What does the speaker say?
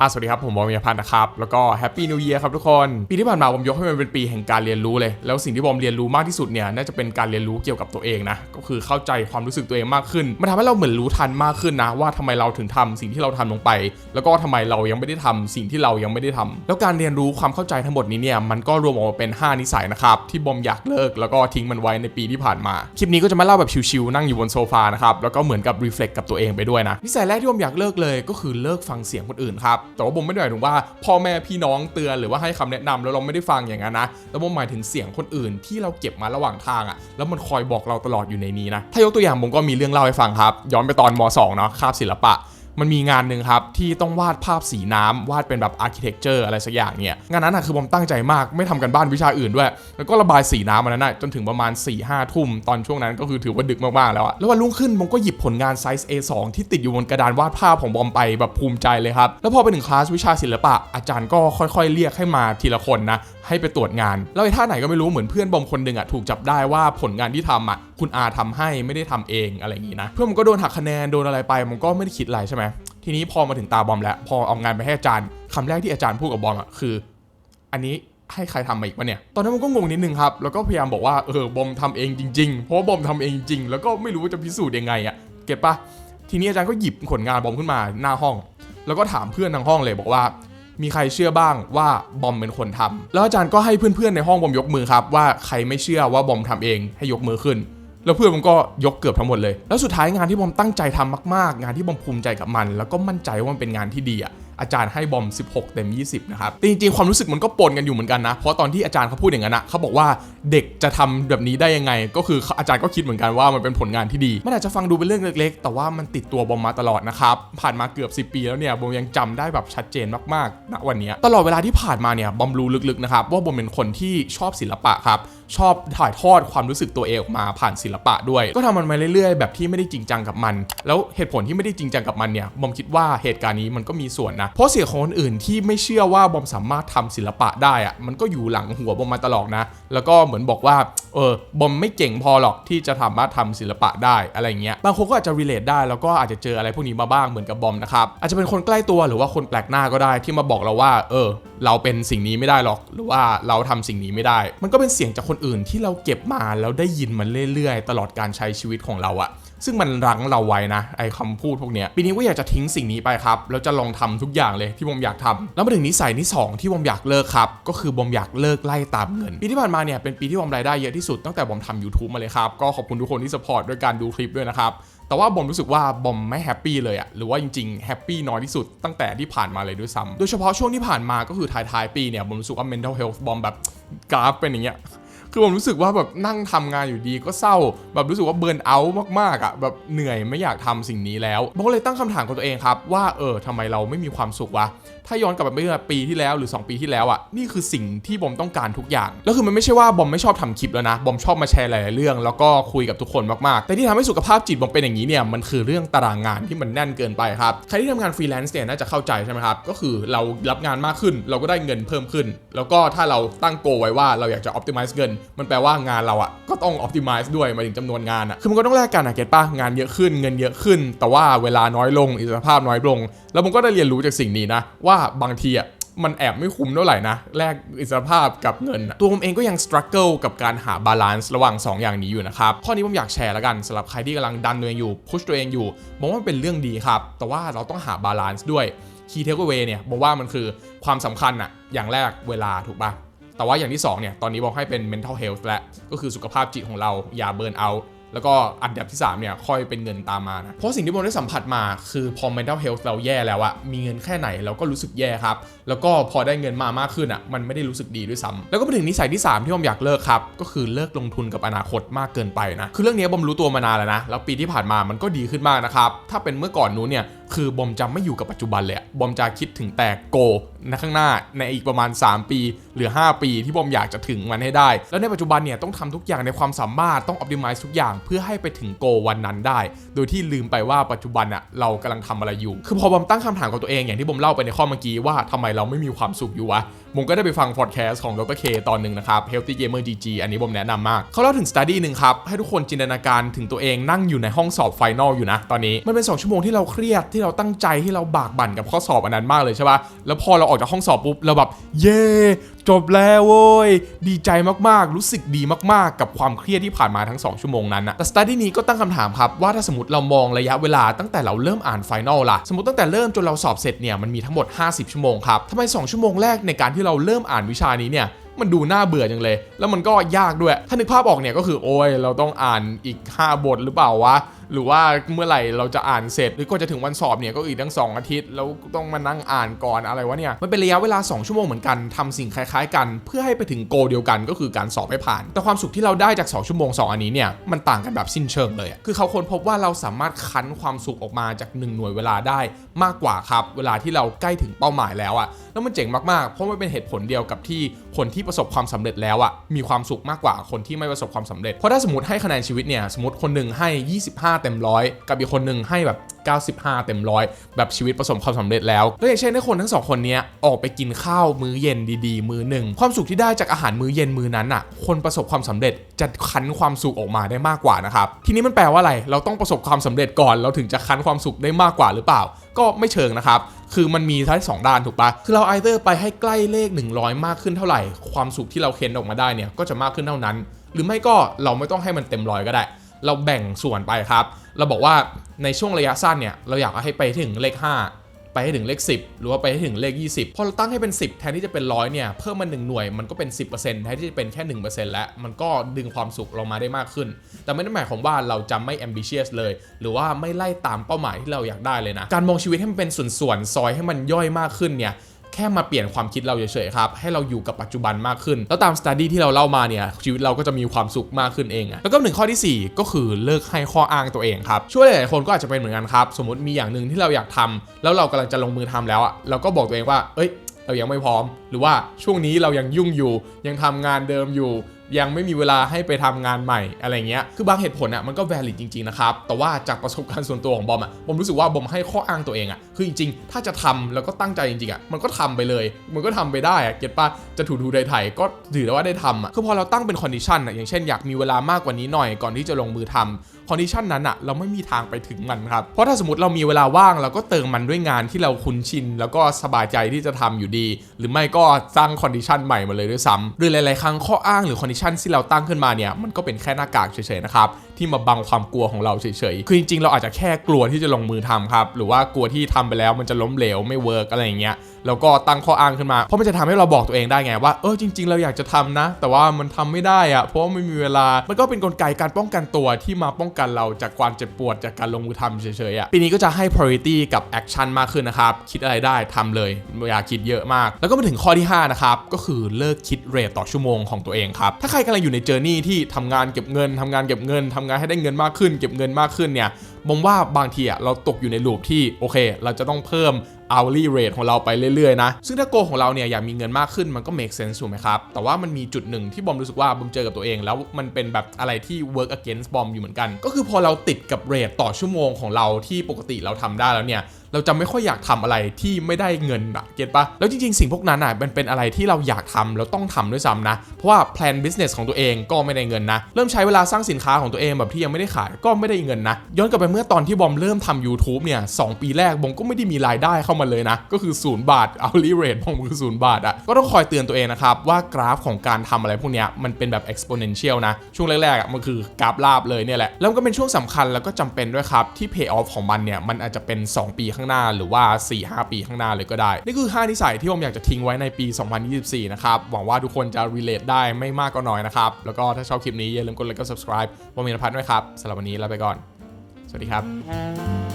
อะสวัสดีครับ ผมบอมยพันธ์นะครับ แล้วก็แฮปปี้นิว e ย r ครับทุกคน ปีที่ผ่านมาผมยกให้มันเป็นปีแห่งการเรียนรู้เลย แล้วสิ่งที่บอมเรียนรู้มากที่สุดเนี่ยน่าจะเป็นการเรียนรู้เกี่ยวกับตัวเองนะ ก็คือเข้าใจความรู้สึกตัวเองมากขึ้น มันทำให้เราเหมือนรู้ทันมากขึ้นนะ ว่าทำไมเราถึงทำสิ่งที่เราทำลงไป แล้วก็ทำไมเรายังไม่ได้ทำสิ่งที่เรายังไม่ได้ทำแล้วการเรียนรู้ความเข้าใจทั้งหมดนี้เนี่ยมันก็รวมออกมาเป็น 5 นิสัยนะครับที่บอมอยากเลิกแล้วก็ทิ้งมันไว้ในปีที่ผ่านมาคลิปนี้ก็จะมาเล่าแบบชิวๆนั่งอยู่บนโซฟานะครับแล้วก็เหมือนกับรีเฟล็กกับตัวเองไปด้วยนะนิสัยแรกที่บอมอยากเลิกเลยก็คือเลิกฟังเสียงคนอื่นครับแต่ว่าผมไม่ได้หมายถึงว่าพ่อแม่พี่น้องเตือนหรือว่าให้คำแนะนำแล้วเราไม่ได้ฟังอย่างนั้นนะแล้วบอมหมายถึงเสียงคนอื่นที่เราเก็บมาระหว่างทางอะ่ะแล้วมันคอยบอกเราตลอดอยู่ในนี้นะถ้ายกตัวอย่างผมก็มีเรื่องเล่าให้ฟังครับ ย้อนไปตอนม 2 เนาะคาบศิลปะ มันมีงานหนึ่งครับ ที่ต้องวาดภาพสีน้ำวาดเป็นแบบอาร์เคเต็กเจอร์อะไรสักอย่างเนี่ยงานนั้นอะคือผมตั้งใจมากไม่ทำกันบ้านวิชาอื่นด้วย แล้วก็ระบายสีน้ำมันนั้นจนถึงประมาณ4ี่ห้าทุ่มตอนช่วงนั้นก็คือถือว่าดึกมากๆแล้วอะแล้ววันรุ่งขึ้นผมก็หยิบผลงานไซส์ A2 ที่ติดอยู่บนกระดานวาดภาพของบอมไปแบบภูมิใจเลยครับแล้วพอไปถึงคลาสวิชาศิลปะอาจารย์ก็ค่อยๆ เรียกให้มาทีละคนนะให้ไปตรวจงาน แล้วไอ้ท่าไหนก็ไม่รู้เหมือนเพื่อนบอมคนหนึ่งอะถูกจับได้ว่าผลงานที่ทำอะ คุณอาทำให้ไม่ได้ทำเองอะไรอย่างงี้นะ เพื่อนมันก็โดนหักคะแนนโดนอะไรไป มันก็ไม่ได้คิดอะไรใช่ไหมทีนี้พอมาถึงตาบอมแล้ว พอเอางานไปให้อาจารย์คำแรกที่อาจารย์พูดกับบอมอะคือ อันนี้ให้ใครทำมาอีกวะเนี่ย ตอนนั้นมันก็งงนิดนึงครับ แล้วก็พยายามบอกว่าเออบอมทำเองจริง ๆ เพราะว่าบอมทำเองจริง แล้วก็ไม่รู้ว่าจะพิสูจน์ยังไงอะเก็ตปะทีนี้อาจารย์ก็หยิบผลงานบอมขึ้นมาหน้าห้อง แล้วก็ถามเพื่อนทางห้องเลยบอกว่า มีใครเชื่อบ้างว่าบอมเป็นคนทำแล้วอาจารย์ก็ให้เพื่อนๆในห้องบอมยกมือครับว่าใครไม่เชื่อว่าบอมทำเองให้ยกมือขึ้น แล้วเพื่อนผมก็ยกเกือบทั้งหมดเลย แล้วสุดท้ายงานที่บอมตั้งใจทำมากๆ งานที่บอมภูมิใจกับมัน แล้วก็มั่นใจว่ามันเป็นงานที่ดีอะอาจารย์ให้บอม 16 เต็ม 20 นะครับแต่จริงๆ ความรู้สึกมันก็ปนกันอยู่เหมือนกันนะ เพราะตอนที่อาจารย์เขาพูดอย่างนั้นนะเขาบอกว่าเด็กจะทำแบบนี้ได้ยังไง ก็คืออาจารย์ก็คิดเหมือนกันว่ามันเป็นผลงานที่ดี มันอาจจะฟังดูเป็นเรื่องเล็ก ๆ แต่ว่ามันติดตัวบอมมาตลอดนะครับ ผ่านมาเกือบ 10 ปีแล้วเนี่ย บอมยังจำได้แบบชัดเจนมากๆ ณ วันนี้ ตลอดเวลาที่ผ่านมาเนี่ย บอมรู้ลึกๆ นะครับว่าบอมเป็นคนที่ชอบศิลปะครับ ชอบถ่ายทอดความรู้สึกตัวเองออกมาผ่านศิลปะด้วย ก็ทำมันมาเรื่อยๆ แบบที่ไม่ได้จริงจังกับมัน แล้วเหตุผลที่ไม่ได้จริงจังกับมันเนี่ยบอมคิดว่าเหตุการณ์นี้มันก็มีส่วนนะ เพราะเสียงของคนอื่นที่ไม่เชื่อว่าบอมสามารถทำศิลปะได้อะมันก็อยู่หลังหัวบอมมาตลอดนะ แล้วก็เหมือนบอกว่า เออบอมไม่เก่งพอหรอกที่จะสามารถทำศิลปะได้อะไรเงี้ยบางคนก็อาจจะ relate ได้แล้วก็อาจจะเจออะไรพวกนี้มาบ้างเหมือนกับบอมนะครับอาจจะเป็นคนใกล้ตัวหรือว่าคนแปลกหน้าก็ได้ที่มาบอกเราว่า เออ เราเป็นสิ่งนี้ไม่ได้หรอก หรือว่าเราทำสิ่งนี้ไม่ได้ มันก็เป็นเสียงจากคนอื่นที่เราเก็บมาแล้วได้ยินมันเรื่อยๆ ตลอดการใช้ชีวิตของเราอะ ซึ่งมันรั้งเราไว้นะไอ้คำพูดพวกเนี้ยปีนี้ก็อยากจะทิ้งสิ่งนี้ไปครับแล้วจะลองทำทุกอย่างเลยที่บอมอยากทำแล้วมาถึงนิสัยที่สองที่บอมอยากเลิกครับก็คือบอมอยากเลิกไล่ตามเงิน ปีที่ผ่านมาเนี่ยเป็นปีที่บอมรายได้เยอะที่สุดตั้งแต่บอมทำ YouTube มาเลยครับก็ขอบคุณทุกคนที่สปอร์ตด้วยการดูคลิปด้วยนะครับแต่ว่าบอมรู้สึกว่าบอมไม่แฮปปี้เลยอะหรือว่าจริงๆแฮปปี้น้อยที่สุดตั้งแต่ที่ผ่านมาเลยด้วยซ้ำโดยเฉพาะช่วงที่ผ่านมาก็คือท้ายๆปีเนี่ยบอมรู้สึกว่า mental health บอมแบบกราฟเป็นอย่างเงี้ย คือผมรู้สึกว่าแบบนั่งทำงานอยู่ดีก็เศร้า แบบรู้สึกว่าเบิร์นเอาท์มากๆอะแบบเหนื่อยไม่อยากทำสิ่งนี้แล้วผมก็เลยตั้งคำถามกับตัวเองครับ ว่าเออทำไมเราไม่มีความสุขวะถ้าย้อนกลับไปเมื่อปีที่แล้วหรือ 2 ปีที่แล้วอะนี่คือสิ่งที่บอมต้องการทุกอย่าง แล้วคือมันไม่ใช่ว่าบอมไม่ชอบทำคลิปแล้วนะ บอมชอบมาแชร์หลาย ๆ เรื่อง แล้วก็คุยกับทุกคนมาก ๆ แต่ที่ทำให้สุขภาพจิตบอมเป็นอย่างนี้เนี่ยมันคือเรื่องตารางงานที่มันแน่นเกินไปครับ ใครที่ทำงานฟรีแลนซ์เนี่ยน่าจะเข้าใจใช่ไหมครับ ก็คือเรารับงานมากขึ้น เราก็ได้เงินเพิ่มขึ้น แล้วก็ถ้าเราตั้งโกไว้ว่าเราอยากจะ optimize เงินมันแปลว่างานเราอะก็ต้อง optimize ด้วยมาถึงจำนวนงานอะคือมันก็ต้องแลกกันอะเก็ตปะงานเยอะขึ้นเงินเยอะขึ้น แต่ว่าเวลาน้อยลงอิสรภาพน้อยลง แล้วผมก็ได้เรียนรู้จากสิ่งนี้นะ ว่าบางทีอะมันแอบไม่คุ้มเท่าไหร่นะแลกอิสรภาพกับเงิน ตัวผมเองก็ยัง struggle กับการหาบาลานซ์ระหว่าง 2 อย่างนี้อยู่นะครับ ข้อนี้ผมอยากแชร์แล้วกันสำหรับใครที่กำลังดันตัวเองอยู่พุชตัวเองอยู่มองว่าเป็นเรื่องดีครับ แต่ว่าเราต้องหาบาลานซ์ด้วย key takeaway เนี่ยบอกว่ามันคือความสำคัญอะอย่างแรกเวลาถูกปะ แต่ว่าอย่างที่2เนี่ย ตอนนี้บอกให้เป็น mental health และ ก็คือสุขภาพจิตของเราอย่าเบิร์นเอา แล้วก็อันดับที่ 3 เนี่ย ค่อยเป็นเงินตามมานะ เพราะสิ่งที่ผมได้สัมผัสมาคือพอ mental health เราแย่แล้วอะมีเงินแค่ไหนเราก็รู้สึกแย่ครับ แล้วก็พอได้เงินมามากขึ้นอะมันไม่ได้รู้สึกดีด้วยซ้ำแล้วก็ไปถึงนิสัยที่ 3 ที่ผมอยากเลิกครับ ก็คือเลิกลงทุนกับอนาคตมากเกินไปนะ คือเรื่องนี้บอมรู้ตัวมานานแล้วนะ แล้วปีที่ผ่านมามันก็ดีขึ้นมากนะครับ ถ้าเป็นเมื่อก่อนนู้นเนี่ย คือบอมจะไม่อยู่กับปัจจุบันเลยบอมจะคิดถึงแต่โกในข้างหน้าในอีกประมาณ 3 ปีหรือ 5 ปีที่บอมอยากจะถึงมันให้ได้ แล้วในปัจจุบันเนี่ยต้องทำทุกอย่างในความสามารถต้องออบดีมายทุกอย่างเพื่อให้ไปถึงโกวันนั้นได้ โดยที่ลืมไปว่าปัจจุบันอะเรากำลังทำอะไรอยู่ คือพอบอมตั้งคำถามกับตัวเองอย่างที่บอมเล่าไปในข้อเมื่อกี้ว่าทำไมเราไม่มีความสุขอยู่วะผมก็ได้ไปฟังพอดแคสต์ของดรเคตอนหนึ่งนะครับ Healthy Gamer GG อันนี้ผมแนะนำมาก เขาเล่าถึงสต u d ดี้หนึ่งครับ ให้ทุกคนจินตนาการถึงตัวเองนั่งอยู่ในห้องสอบไฟนอลอยู่นะ ตอนนี้มันเป็น 2 ชั่วโมงที่เราเครียดที่เราตั้งใจที่เราบากบั่นกับข้อสอบอันนั้นมากเลยใช่ปะแล้วพอเราออกจากห้องสอบปุ๊บเราแบบเย่จบแล้วโว้ย ดีใจมากๆ รู้สึกดีมากๆ กับความเครียดที่ผ่านมาทั้ง 2 ชั่วโมงนั้นนะแต่สต u d ดี้นี้ก็ตั้งคำถามครับ ว่าถ้าสมมติเรามองระยะเวลาตั้งแต่เราเริ่มอ่านไฟนอลล่ะ สมมติตั้งแต่เริ่มจนเราสอบเสร็จเนี่ยมันมีทั้งหมด 50 ชั่วโมงครับทำไม2ชั่วโมงแรกในการทที่เราเริ่มอ่านวิชานี้เนี่ยมันดูน่าเบื่อจังเลย แล้วมันก็ยากด้วย ถ้านึกภาพออกเนี่ยก็คือโอ้ยเราต้องอ่านอีก 5 บทหรือเปล่าวะ หรือว่าเมื่อไหร่เราจะอ่านเสร็จ หรือก็จะถึงวันสอบเนี่ยก็อีกตั้ง2อาทิตย์แล้วต้องมานั่งอ่านก่อนอะไรวะเนี่ยมันเป็นระยะเวลา 2 ชั่วโมงเหมือนกันทำสิ่งคล้ายๆ กัน เพื่อให้ไปถึงโกเดียวกันก็คือการสอบให้ผ่าน แต่ความสุขที่เราได้จาก 2 ชั่วโมง 2 อันนี้เนี่ยมันต่างกันแบบสิ้นเชิงเลยคือเขาค้นพบว่าเราสามารถคั้นความสุขออกมาจาก 1 หน่วยเวลาได้มากกว่าครับ เวลาที่เราใกล้ถึงเป้าหมายแล้วอะแล้วมันเจ๋งมากๆ เพราะมันเป็นเหตุผลเดียวกับที่คนที่ประสบความสำเร็จแล้วอะมีความสุขมากกว่าคนที่ไม่ประสบความสำเร็จเพราะถ้าสมมติให้คะแนนชีวิตเนี่ยสมมติคนหนึ่งให้ 25เต็มร้อยกับอีกคนหนึ่งให้แบบ95 เต็มร้อยแบบชีวิตประสบความสำเร็จแล้วแล้วอย่างเช่นให้คนทั้งสองคนนี้ออกไปกินข้าวมื้อเย็นดีๆ มื้อหนึ่งความสุขที่ได้จากอาหารมื้อเย็นมื้อนั้นอะ คนประสบความสำเร็จจะคั้นความสุขออกมาได้มากกว่านะครับทีนี้มันแปลว่าอะไรเราต้องประสบความสำเร็จก่อน เราถึงจะคั้นความสุขได้มากกว่าหรือเปล่า ก็ไม่เชิงนะครับคือมันมีทั้งสองด้านถูกปะคือเราไอเตอร์ไปให้ใกล้เลข 100 มากขึ้นเท่าไหร่ ความสุขที่เราเค้นออกมาได้เนี่ยก็จะมากขึ้นเท่านั้น หรือไม่ก็เราไม่ต้องให้มันเต็มร้อยก็ได้ เราแบ่งส่วนไปครับ เราบอกว่าในช่วงระยะสั้นเนี่ยเราอยากให้ไปถึงเลข 5 ไปให้ถึงเลข 10 หรือว่าไปให้ถึงเลข 20 พอเราตั้งให้เป็น 10 แทนที่จะเป็นร้อยเนี่ยเพิ่มมา1หน่วยมันก็เป็น 10%แทนที่จะเป็นแค่ 1%แล้วมันก็ดึงความสุขเรามาได้มากขึ้น แต่ไม่ได้หมายความว่าเราจะไม่ ambitious เลย หรือว่าไม่ไล่ตามเป้าหมายที่เราอยากได้เลยนะ การมองชีวิตให้มันเป็นส่วนๆซอยให้มันย่อยมากขึ้นเนี่ย แค่มาเปลี่ยนความคิดเราเฉยๆครับให้เราอยู่กับปัจจุบันมากขึ้น แล้วตามสตูดี้ที่เราเล่ามาเนี่ยชีวิตเราก็จะมีความสุขมากขึ้นเองแล้วก็หนึ่งข้อทีสี่4 ก็คือเลิกให้ข้ออ้างตัวเองครับช่วยหลายๆคนก็อาจจะเป็นเหมือนกันครับสมมติมีอย่างหนึ่งที่เราอยากทำแล้วเรากำลังจะลงมือทำแล้วอะเราก็บอกตัวเองว่าเอ้ยเรายังไม่พร้อม หรือว่าช่วงนี้เรายังยุ่งอยู่ ยังทำงานเดิมอยู่ ยังไม่มีเวลาให้ไปทำงานใหม่อะไรเงี้ย คือบางเหตุผลอะมันก็แวลิดจริงๆนะครับ แต่ว่าจากประสบการณ์ส่วนตัวของบอมอะ บอมรู้สึกว่าบอมให้ข้ออ้างตัวเองอะ คือจริงๆ ถ้าจะทำแล้วก็ตั้งใจจริงๆอะ มันก็ทำไปเลย มันก็ทำไปได้อะ เก็ตปะจะถูดูไถ่ก็ถือว่าได้ทำอะ คือพอเราตั้งเป็นคอนดิชันอะ อย่างเช่นอยากมีเวลามากกว่านี้หน่อยก่อนที่จะลงมือทำ คอนดิชันนั้นอะเราไม่มีทางไปถึงมันครับ เพราะถ้าสมมติเรามีเวลาว่างเราก็เติมมันด้วยงานที่เราคุ้นชิน แล้วก็สบายใจที่จะทำอยู่ดี หรือไม่ก็สร้างคอนดิชันใหม่มาเลยด้วยซ้ำหรือหลาย ๆ ครั้งข้ออ้างหรือคอนดิชันที่เราตั้งขึ้นมาเนี่ยมันก็เป็นแค่หน้ากากเฉย ๆ นะครับที่มาบังความกลัวของเราเฉย ๆ คือจริง ๆ เราอาจจะแค่กลัวที่จะลงมือทำครับ หรือว่ากลัวที่ทำไปแล้วมันจะล้มเหลวไม่เวิร์กอะไรอย่างเงี้ยแล้วก็ตั้งข้ออ้างขึ้นมา เพราะมันจะทำให้เราบอกตัวเองได้ไงว่า เออจริง ๆ เราอยากจะทำนะ แต่ว่ามันทำไม่ได้อะเพราะไม่มีเวลา มันก็เป็นกลไกการป้องกันตัวที่มาป้องกันเราจากความเจ็บปวดจากการลงมือทำเฉยๆอะปีนี้ก็จะให้ priority กับ action มากขึ้นนะครับ คิดอะไรได้ทำเลยไม่อยากคิดเยอะมาก แล้วก็มาถึงข้อที่ 5 นะครับ ก็คือเลิกคิดเรทต่อชั่วโมงของตัวเองครับ ถ้าใครกำลังอยู่ในเจอร์นี่ที่ทำงานเก็บเงินทำงานเก็บเงินทำงานให้ได้เงินมากขึ้น เก็บเงินมากขึ้นเนี่ย ผมว่าบางทีอะเราตกอยู่ในลูปที่โอเค เราจะต้องเพิ่ม hourly rate ของเราไปเรื่อยๆนะ ซึ่งถ้าโกของเราเนี่ยอยากมีเงินมากขึ้นมันก็ make sense ถูกไหมครับ แต่ว่ามันมีจุดหนึ่งที่บอมรู้สึกว่าบอมเจอกับตัวเอง แล้วมันเป็นแบบอะไรที่ work against บอมอยู่เหมือนกัน ก็คือพอเราติดกับเรทต่อชั่วโมงของเราที่ปกติเราทำได้แล้วเนี่ยเราจะไม่ค่อยอยากทำอะไรที่ไม่ได้เงินอะเก็ตปะแล้วจริงๆ สิ่งพวกนั้นอะมันเป็นอะไรที่เราอยากทำแล้วต้องทำด้วยซ้ำนะ เพราะว่าแพลน business ของตัวเองก็ไม่ได้เงินนะ เริ่มใช้เวลาสร้างสินค้าของตัวเองแบบที่ยังไม่ได้ขายก็ไม่ได้เงินนะ ย้อนกลับไปเมื่อตอนที่บอมเริ่มทำ YouTube เนี่ยสองปีแรกบอมก็ไม่ได้มีรายได้เข้ามาเลยนะ ก็คือศูนย์บาท hourly rate ของคือศูนย์บาทอะก็ต้องคอยเตือนตัวเองนะครับว่ากราฟของการทำอะไรพวกเนี้ยมันเป็นแบบ exponential นะช่วงแรกๆอะมันคือกราฟลาบเลยเนี่ยแหละแล้วก็เป็นช่วงสำคัญแล้วก็จำเป็นด้วยครับที่ pay off ของมันเนี่ยมันอาจจะเป็น 2 ปีข้างหน้าหรือว่า 4-5 ปีข้างหน้าเลยก็ได้ นี่คือ 5 นิสัยที่ผมอยากจะทิ้งไว้ในปี 2024 นะครับ หวังว่าทุกคนจะ relate ได้ไม่มากก็น้อยนะครับ แล้วก็ถ้าชอบคลิปนี้อย่าลืมกดไลค์กด subscribe ผมมีนภัทรด้วยครับสำหรับวันนี้ลาไปก่อน สวัสดีครับ